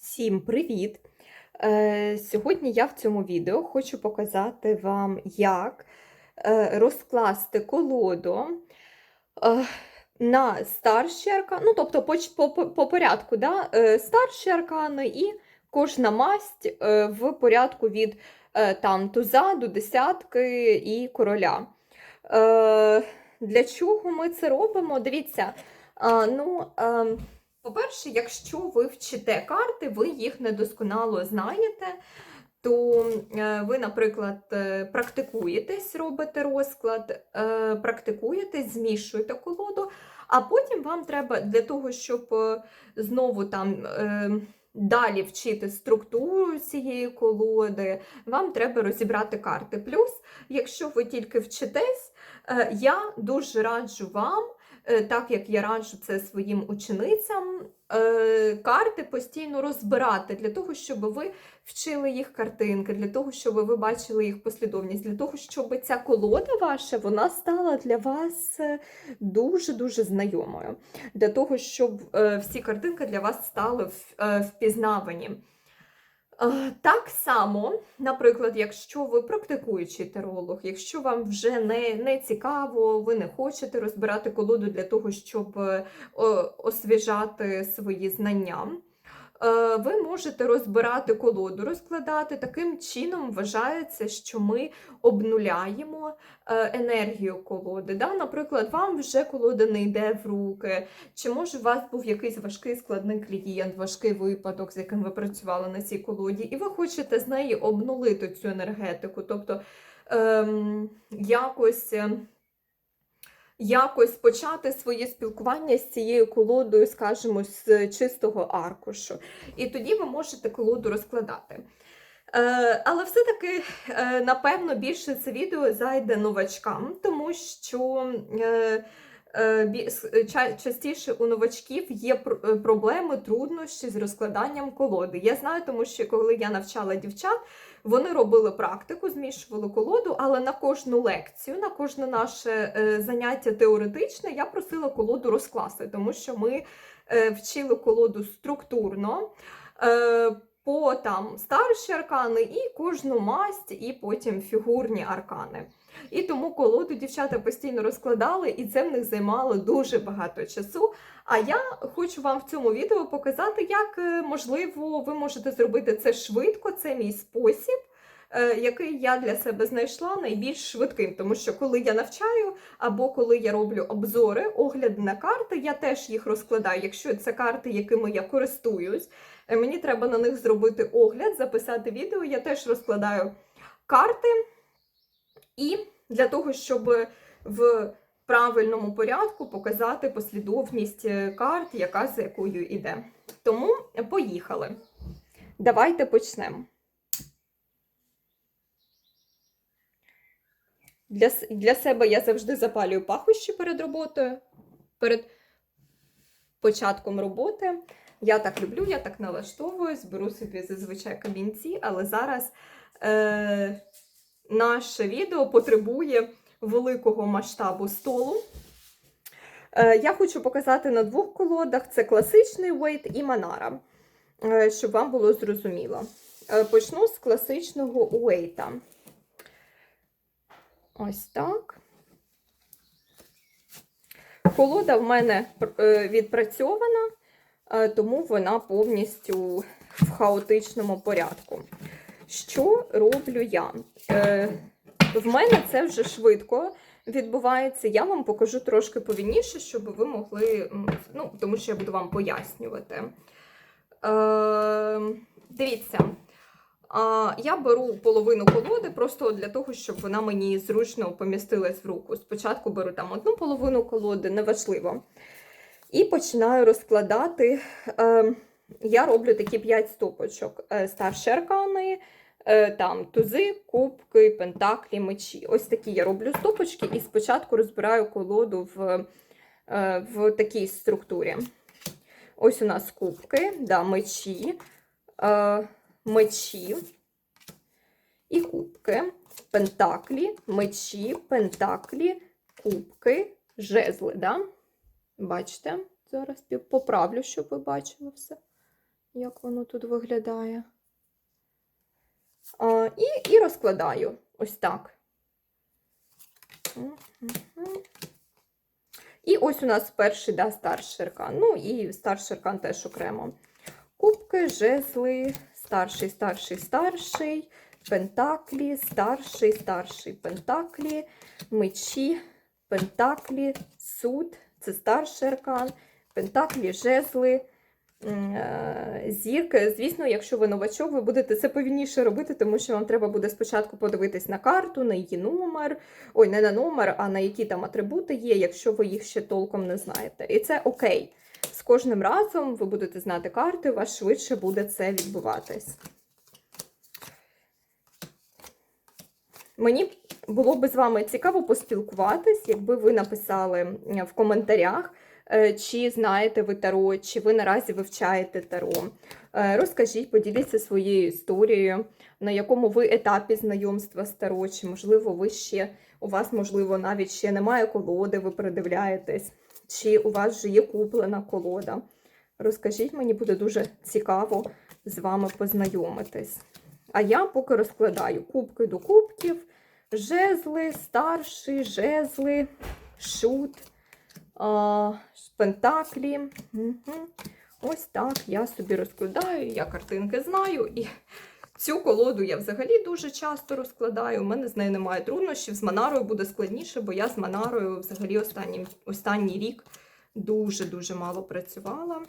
Всім привіт! Е, Сьогодні я в цьому відео хочу показати вам, як е, розкласти колоду е, на старші аркани, ну, тобто по, по, по- по порядку, да? старші аркани і кожна масть в порядку від там, туза до десятки і короля. Для чого ми це робимо? Дивіться, ну. По-перше, якщо ви вчите карти, ви їх недосконало знаєте, то е, ви, наприклад, е, практикуєтесь, робите розклад, е, практикуєтесь, змішуєте колоду, а потім вам треба для того, щоб знову там. Далі вчити структуру цієї колоди, вам треба розібрати карти. Плюс, якщо ви тільки вчитесь, я дуже раджу вам так як я раджу це своїм ученицям, е, карти постійно розбирати для того, щоб ви вчили їх картинки, для того, щоб ви бачили їх послідовність, для того, щоб ця колода ваша вона стала для вас е, дуже-дуже знайомою, для того, щоб е, всі картинки для вас стали е, впізнавані. Е, Так само, наприклад, якщо ви практикуючий теролог, якщо вам вже не, не цікаво, ви не хочете розбирати колоду для того, щоб е, освіжати свої знання, ви можете розбирати колоду, розкладати. Таким чином вважається, що ми обнуляємо е, енергію колоди. Да? Наприклад, вам вже колода не йде в руки, чи може у вас був якийсь важкий складний клієнт, важкий випадок, з яким ви працювали на цій колоді, і ви хочете з неї обнулити цю енергетику, тобто ем, якось. Якось почати своє спілкування з цією колодою, скажімо, з чистого аркушу. І тоді ви можете колоду розкладати. Е, але все-таки, е, напевно, більше це відео зайде новачкам, тому що е, частіше у новачків є е, проблеми, труднощі з розкладанням колоди. Я знаю, тому що коли я навчала дівчат, вони робили практику, змішували колоду, але на кожну лекцію, на кожне наше е, заняття теоретичне, я просила колоду розкласти, тому що ми е, вчили колоду структурно. Е, по там старші аркани і кожну масть, і потім фігурні аркани. І тому колоду дівчата постійно розкладали, і це в них займало дуже багато часу. А я хочу вам в цьому відео показати, як е, можливо ви можете зробити це швидко. Це мій спосіб, е, який я для себе знайшла найбільш швидким. Тому що коли я навчаю, або коли я роблю обзори, огляди на карти, я теж їх розкладаю. Якщо це карти, якими я користуюсь, е, мені треба на них зробити огляд, записати відео. Я теж розкладаю карти. І для того, щоб в правильному порядку показати послідовність е, карт, яка за якою йде. Тому поїхали. Давайте почнемо. Для, для себе я завжди запалюю пахощі перед роботою, перед початком роботи. Я так люблю, я так налаштовуюсь, беру собі зазвичай камінці, але зараз е, наше відео потребує великого масштабу столу. Е, я хочу показати на двох колодах: це класичний Вейт і Манара, е, щоб вам було зрозуміло. Е, почну з класичного Уейта. Ось так. Колода в мене відпрацьована, тому вона повністю в хаотичному порядку. Що роблю я? Е, В мене це вже швидко відбувається. Я вам покажу трошки повільніше, щоб ви могли, ну, тому що я буду вам пояснювати. Е, Дивіться. Я беру половину колоди просто для того, щоб вона мені зручно помістилась в руку. Спочатку беру там одну половину колоди, неважливо. І починаю розкладати. Е, Я роблю такі 5 стопочок. Е, Старші аркани, е, там тузи, кубки, пентаклі, мечі. Ось такі я роблю стопочки і спочатку розбираю колоду в, е, в такій структурі. Ось у нас кубки, да, мечі. Мечі і кубки, пентаклі, мечі, пентаклі, кубки, жезли. Да? Бачите? Зараз поправлю, щоб ви бачили все. Як воно тут виглядає. А, і, і розкладаю ось так. І ось у нас перший да, старший аркан. Ну і старший аркан теж окремо. Кубки, жезли, старший, старший, старший, пентаклі, старший, старший, пентаклі, мечі, пентаклі, суд, це старший аркан, пентаклі, жезли, зірки. Звісно, якщо ви новачок, ви будете це повільніше робити, тому що вам треба буде спочатку подивитись на карту, на її номер, ой, не на номер, а на які там атрибути є, якщо ви їх ще толком не знаєте. І це окей. З кожним разом ви будете знати карти, у вас швидше буде це відбуватись. Мені було би з вами цікаво поспілкуватись, якби ви написали е, в коментарях, е, чи знаєте ви таро, чи ви наразі вивчаєте таро. Е, Розкажіть, поділіться своєю історією, на якому ви етапі знайомства з таро, чи можливо ви ще у вас, можливо, навіть ще немає колоди, ви передивляєтесь, чи у вас вже є куплена колода. Розкажіть, мені буде дуже цікаво з вами познайомитись. А я поки розкладаю кубки до кубків, жезли, старші, жезли, шут, пентаклі. Мгм. Ось так я собі розкладаю, я картинки знаю. І цю колоду я взагалі дуже часто розкладаю. У мене з нею немає труднощів. З Манарою буде складніше, бо я з Манарою взагалі останній, останній рік дуже-дуже мало працювала.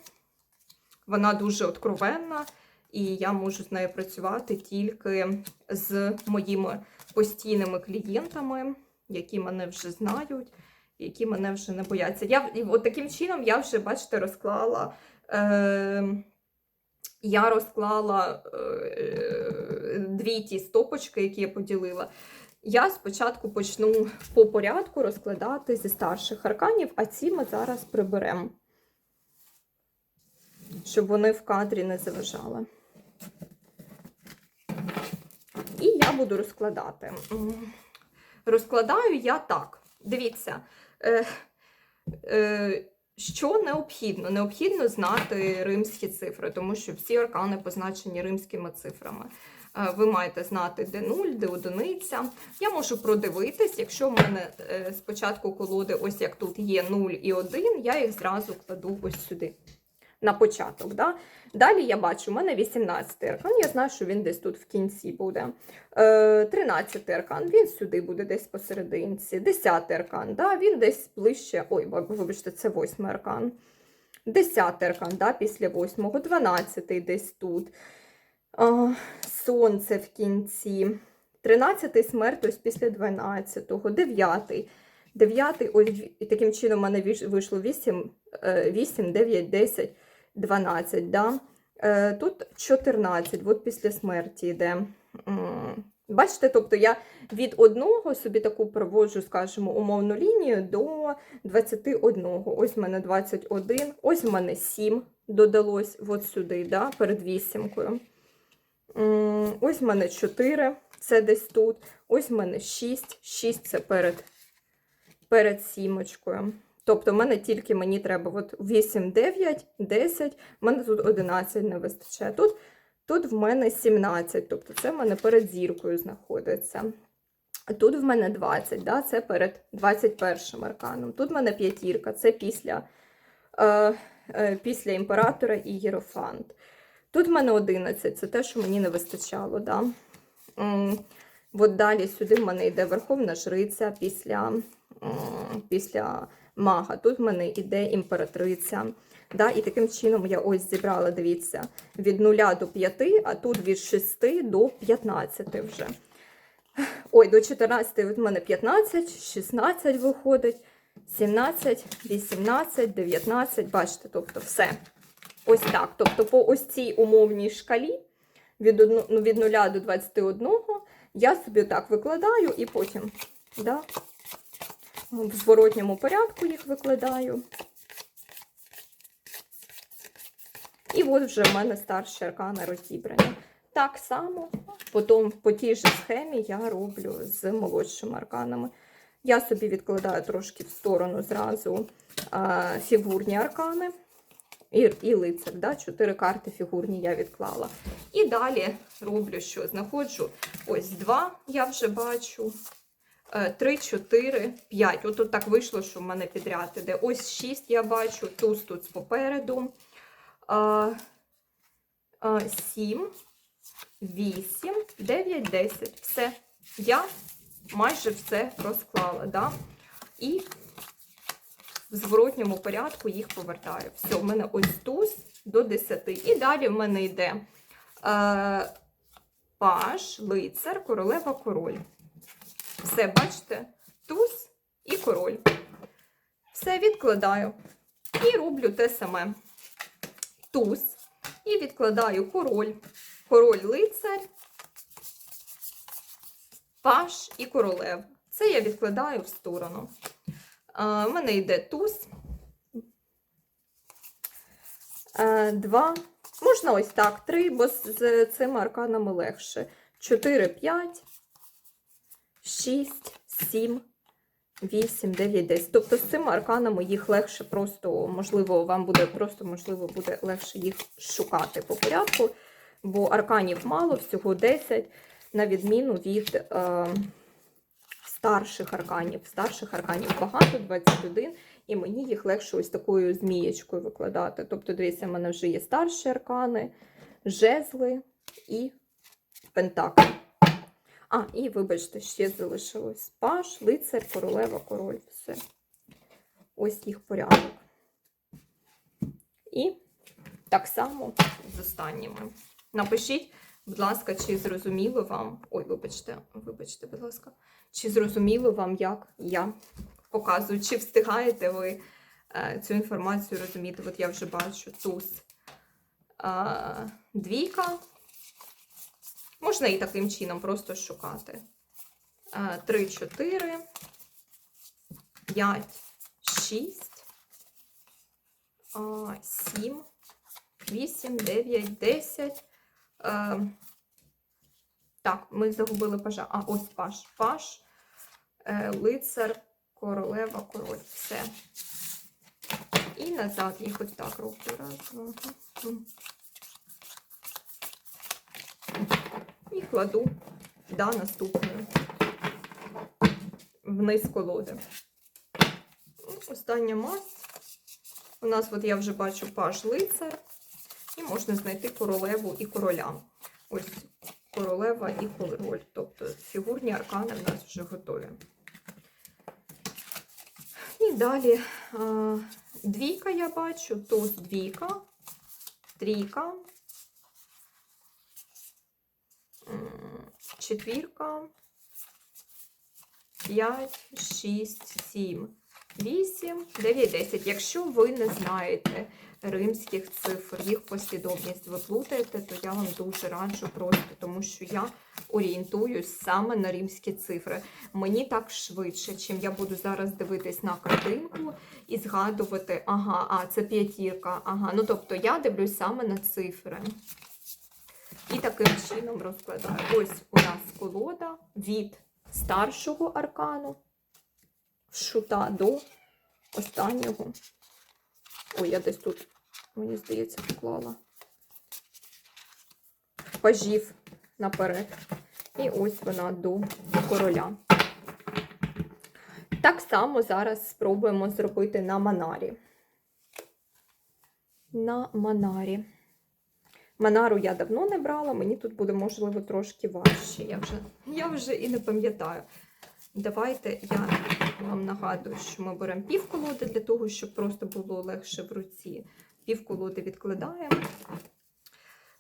Вона дуже откровенна, і я можу з нею працювати тільки з моїми постійними клієнтами, які мене вже знають, які мене вже не бояться. Я от таким чином я вже, бачите, розклала. Е, я розклала е, дві ті стопочки, які я поділила. Я спочатку почну по порядку розкладати зі старших арканів, а ці ми зараз приберемо, щоб вони в кадрі не заважали. І я буду розкладати. Розкладаю я так. Дивіться, е, е, що необхідно? Необхідно знати римські цифри, тому що всі аркани позначені римськими цифрами. Е, Ви маєте знати, де нуль, де одиниця. Я можу продивитись, якщо в мене е, спочатку колоди, ось як тут є 0 і 1, я їх зразу кладу ось сюди. На початок. Да? Далі я бачу, у мене 18 аркан, я знаю, що він десь тут в кінці буде. Е, 13 аркан, він сюди буде десь посерединці. 10 аркан, да? він десь ближче. Ой, вибачте, це 8 аркан. 10 аркан, да? після 8, 12 десь тут. Сонце в кінці. 13 смерть ось після 12, 9. 9, ось таким чином у мене вийшло 8, 8 9, 10, 12. Да? Е, Тут 14, от після смерті йде. Бачите, тобто я від одного собі таку проводжу, скажімо, умовну лінію до 21. Ось в мене 21, ось в мене 7 додалось от сюди, да, перед вісімкою. Ось в мене 4, це десь тут. Ось в мене 6, 6 це перед, перед сімочкою. Тобто, в мене тільки мені треба от 8, 9, 10, в мене тут 11 не вистачає. Тут, тут в мене 17, тобто це в мене перед зіркою знаходиться. Тут в мене 20, да, це перед 21 арканом. Тут в мене п'ятірка, це після, е, е, після імператора і Єрофант. Тут в мене 11, це те, що мені не вистачало. Да? От далі сюди в мене йде Верховна Жриця після, після мага. Тут в мене йде імператриця. Да? І таким чином я ось зібрала, дивіться, від 0 до 5, а тут від 6 до 15 вже. Ой, до 14 от мене 15, 16 виходить, 17, 18, 19, бачите, тобто все. Ось так. Тобто по ось цій умовній шкалі від, одну, ну, від 0 до 21 я собі так викладаю і потім да, в зворотньому порядку їх викладаю. І от вже в мене старші аркани розібрані. Так само потім по тій же схемі я роблю з молодшими арканами. Я собі відкладаю трошки в сторону зразу а, фігурні аркани. і, і лицар. Да? Чотири карти фігурні я відклала. І далі роблю що? Знаходжу ось два, я вже бачу. Е, Три, чотири, п'ять. От тут так вийшло, що в мене підряд іде. Ось шість я бачу, туз тут попереду. А, а, Сім, вісім, дев'ять, десять. Все. Я майже все розклала. Да? І в зворотньому порядку їх повертаю. Все, в мене ось туз до 10. І далі в мене йде е, лицар, королева, король. Все, бачите? Туз і король. Все відкладаю. І роблю те саме. Туз. І відкладаю король. Король лицар, паш і королев. Це я відкладаю в сторону. У мене йде туз. Два. Можна ось так, три, бо з цими арканами легше. Чотири, п'ять, шість, сім, вісім, дев'ять, десять. Тобто з цими арканами їх легше просто, можливо, вам буде просто, можливо, буде легше їх шукати по порядку, бо арканів мало, всього 10, на відміну від. Е, старших арканів. Старших арканів багато, 21, і мені їх легше ось такою змієчкою викладати. Тобто, дивіться, в мене вже є старші аркани, жезли і пентаклі. А, і вибачте, ще залишилось паш, лицар, королева, король. Все. Ось їх порядок. І так само з останніми. Напишіть, будь ласка, чи зрозуміло вам. Ой, вибачте, вибачте, будь ласка. Чи зрозуміло вам, як я показую, чи встигаєте ви е, цю інформацію розуміти? От я вже бачу туз е, двійка. Можна і таким чином просто шукати. Е, 3, 4, 5, 6, 7, 8, 9, 10. Е, так, ми загубили пажа. А ось паш. Паш, е, лицар, королева, король. Все. І назад їх ось так роблю. Раз, два, три. І кладу до наступної. Вниз колоди. Остання масть. У нас, от я вже бачу паш лицар. І можна знайти королеву і короля. Ось королева і король. Тобто фігурні аркани в нас вже готові. І далі двійка я бачу, туз двійка, трійка, четвірка, 5, 6, 7, 8, 9, 10. Якщо ви не знаєте римських цифр, їх послідовність ви плутаєте, то я вам дуже раджу просто, тому що я орієнтуюсь саме на римські цифри. Мені так швидше, чим я буду зараз дивитись на картинку і згадувати, ага, а це п'ятірка, ага. Ну тобто я дивлюсь саме на цифри. І таким чином розкладаю. Ось у нас колода від старшого аркану, шута до останнього. Ой, я десь тут, мені здається, поклала пажів наперед. І ось вона до короля. Так само зараз спробуємо зробити на манарі. На манарі. Манару я давно не брала, мені тут буде, можливо, трошки важче. Я вже, я вже і не пам'ятаю. Давайте я вам нагадую, що ми беремо пів колоди для того, щоб просто було легше в руці. Пів колоди відкладаємо.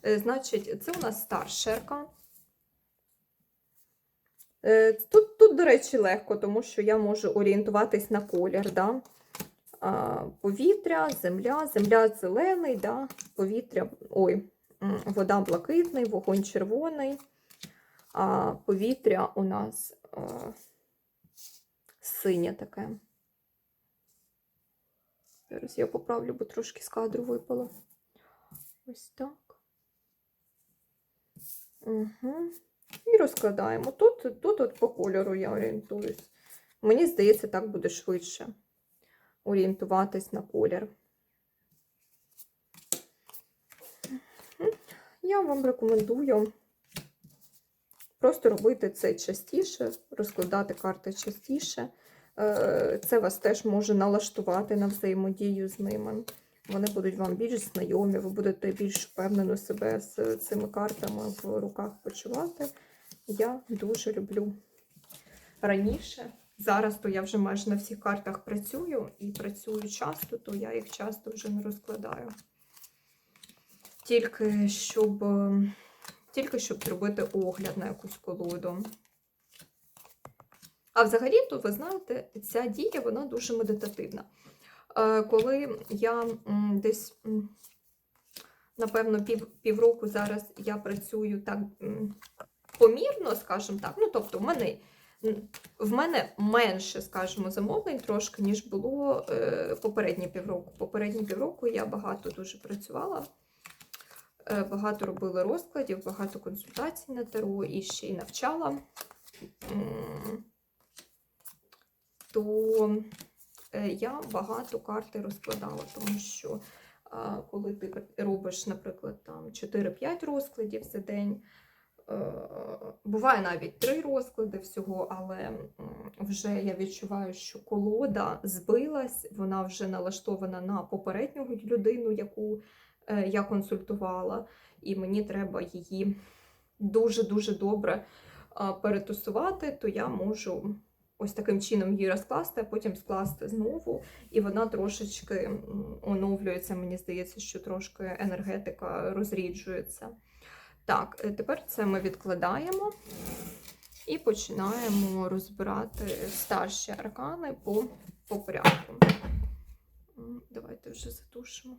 Е, Значить, це у нас старший аркан. Е, Тут, тут, до речі, легко, тому що я можу орієнтуватись на колір. Да? Повітря, земля, земля зелений, да? повітря, ой, вода блакитний, вогонь червоний, а повітря у нас а, синє таке. Зараз я поправлю, бо трошки з кадру випало. Ось так. Угу. І розкладаємо. Тут, тут от по кольору я орієнтуюсь. Мені здається, так буде швидше орієнтуватись на колір. Я вам рекомендую просто робити це частіше, розкладати карти частіше. Е, Це вас теж може налаштувати на взаємодію з ними. Вони будуть вам більш знайомі, ви будете більш впевнено себе з цими картами в руках почувати. Я дуже люблю раніше. Зараз то я вже майже на всіх картах працюю і працюю часто, то я їх часто вже не розкладаю. Тільки щоб, тільки щоб зробити огляд на якусь колоду. А взагалі, то ви знаєте, ця дія вона дуже медитативна. Е, Коли я десь, напевно, пів, півроку зараз я працюю так помірно, скажімо так. Ну, тобто, в мене, в мене менше, скажімо, замовлень трошки, ніж було е, попередні півроку. Попередні півроку я багато дуже працювала. Е, Багато робила розкладів, багато консультацій на таро і ще й навчала. То е, я багато карти розкладала, тому що коли ти робиш, наприклад, там 4-5 розкладів за день, е, буває навіть 3 розклади всього, але вже я відчуваю, що колода збилась, вона вже налаштована на попередню людину, яку я консультувала, і мені треба її дуже-дуже добре перетусувати, то я можу ось таким чином її розкласти, а потім скласти знову, і вона трошечки оновлюється. Мені здається, що трошки енергетика розріджується. Так, е, тепер це ми відкладаємо і починаємо розбирати старші аркани по, по порядку. Давайте вже затушимо.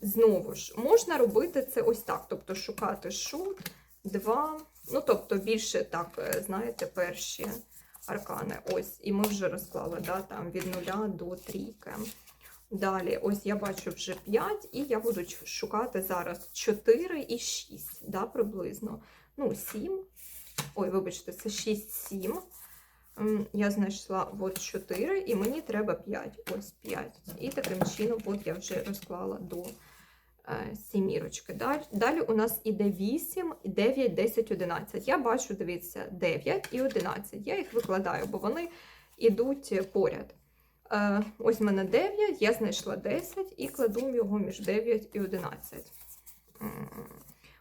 Знову ж, можна робити це ось так, тобто шукати шут, два, ну тобто більше так, е, знаєте, перші аркани. Ось, і ми вже розклали да, там від нуля до трійки. Далі, ось я бачу вже 5, і я буду шукати зараз 4 і 6, да, приблизно. Ну, 7. Ой, вибачте, це 6, 7. М, Я знайшла от 4, і мені треба 5. Ось 5. І таким чином, от я вже розклала до е, сімірочки. Далі, далі у нас іде 8, 9, 10, 11. Я бачу, дивіться, 9 і 11. Я їх викладаю, бо вони йдуть поряд. Е, ось в мене 9, я знайшла 10 і кладу його між 9 і 11.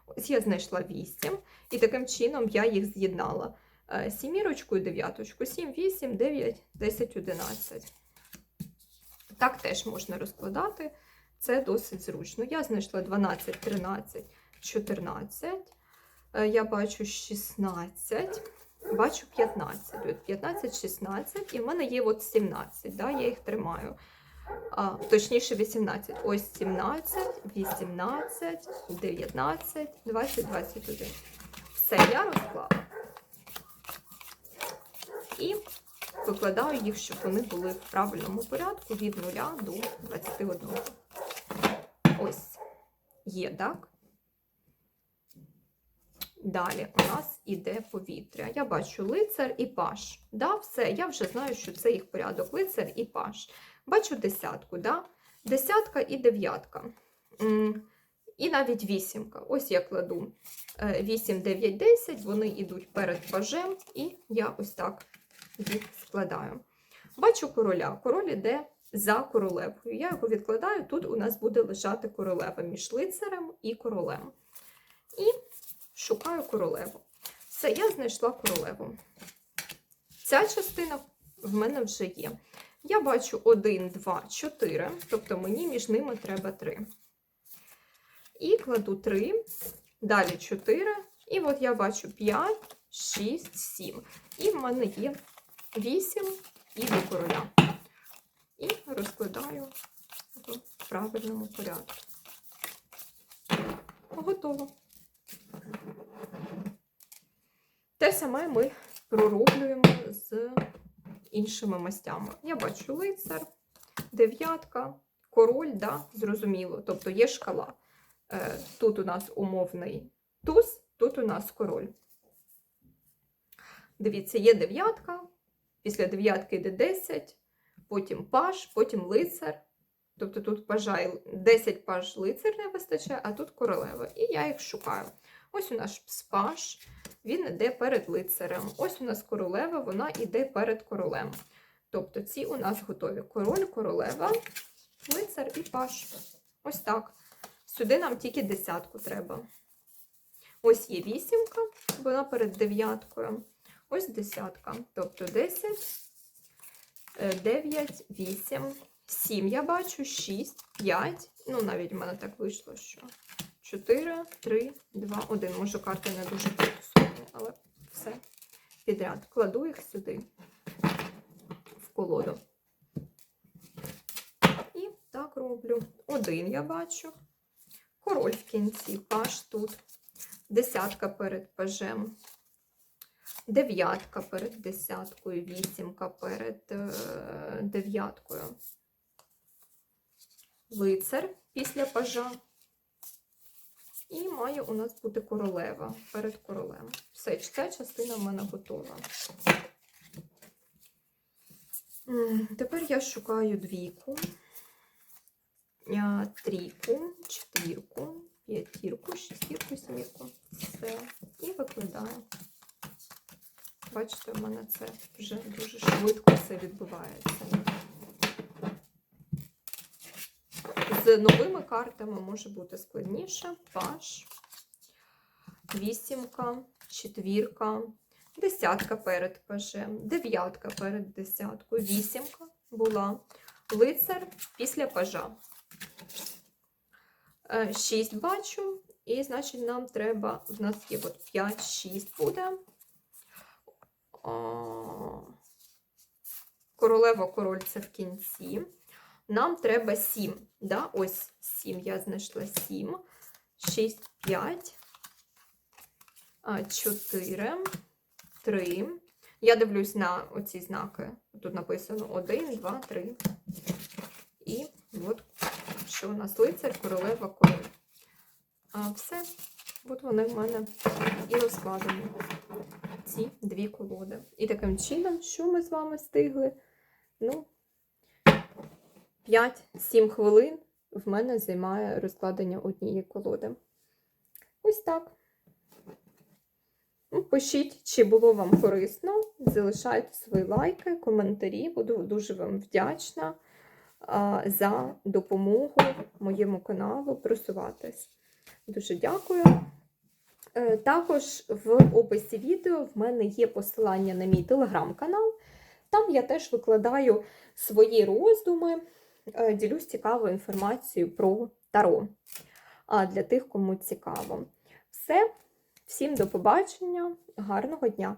Ось я знайшла 8, і таким чином я їх з'єднала. Е, Сімірочку і дев'яточку. 7, 8, 9, 10, 11. Так теж можна розкладати. Це досить зручно. Я знайшла 12, 13, 14. Е, Я бачу 16. Бачу 15. От 15, 16. І в мене є от 17. Да? Я їх тримаю. А, точніше, 18. Ось 17, 18, 19, 20, 21. Все, я розклала. І викладаю їх, щоб вони були в правильному порядку від 0 до 21. Ось є, так? Далі у нас іде повітря. Я бачу лицар і паш. Да, все, я вже знаю, що це їх порядок. Лицар і паш. Бачу десятку, да? десятка і дев'ятка. І навіть вісімка. Ось я кладу 8, 9, 10, вони йдуть перед пажем, і я ось так їх складаю. Бачу короля. Король іде за королевою. Я його відкладаю. Тут у нас буде лежати королева між лицарем і королем. І шукаю королеву. Все, я знайшла королеву. Ця частина в мене вже є. Я бачу 1, 2, 4, тобто мені між ними треба 3. І кладу 3, далі 4, і от я бачу 5, 6, 7. І в мене є 8 і до короля. І розкладаю в правильному порядку. Готово. Те саме ми пророблюємо з іншими мастями. Я бачу лицар, дев'ятка, король, да, зрозуміло. Тобто є шкала. Е, Тут у нас умовний туз, тут у нас король. Дивіться, є дев'ятка, після дев'ятки йде 10, потім паш, потім лицар, Тобто тут пажа, 10 паж лицар не вистачає, а тут королева. І я їх шукаю. Ось у нас паж, він іде перед лицарем. Ось у нас королева, вона йде перед королем. Тобто ці у нас готові. Король, королева, лицар і паж. Ось так. Сюди нам тільки десятку треба. Ось є вісімка, вона перед дев'яткою. Ось десятка. Тобто 10, 9, 8, 7 я бачу, 6, 5. Ну, навіть в мене так вийшло, що 4, 3, 2, 1. Може, карти не дуже фокусовані, але все підряд. Кладу їх сюди, в колоду. І так роблю. Один я бачу. Король в кінці, паш тут. Десятка перед пажем. Дев'ятка перед десяткою, вісімка перед е, дев'яткою. Лицар після пажа. І має у нас бути королева перед королем. Все, ця частина в мене готова. Тепер я шукаю двійку, трійку, четвірку, п'ятірку, шестірку, сімірку. Все. І викладаю. Бачите, у мене це вже дуже швидко все відбувається. З новими картами може бути складніше. Паш, вісімка, четвірка, десятка перед пажем, дев'ятка перед десяткою, вісімка була, лицар після пажа. Е, Шість бачу, і значить нам треба, в нас є от 5, 6 буде. Королева, король це в кінці. Нам треба 7. Да? Ось 7, я знайшла 7. 6, 5, 4, 3. Я дивлюсь на оці знаки. Тут написано 1, 2, 3. І от що у нас лицар, королева, король. А все. От вони в мене і розкладені. Ці дві колоди. І таким чином, що ми з вами встигли? Ну, 5-7 хвилин в мене займає розкладення однієї колоди. Ось так. Ну, Пишіть, чи було вам корисно. Залишайте свої лайки, коментарі. Буду дуже вам вдячна за допомогу моєму каналу просуватись. Дуже дякую. Е, Також в описі відео в мене є посилання на мій телеграм-канал. Там я теж викладаю свої роздуми, е, ділюсь цікавою інформацією про Таро. А для тих, кому цікаво. Все, всім до побачення, гарного дня!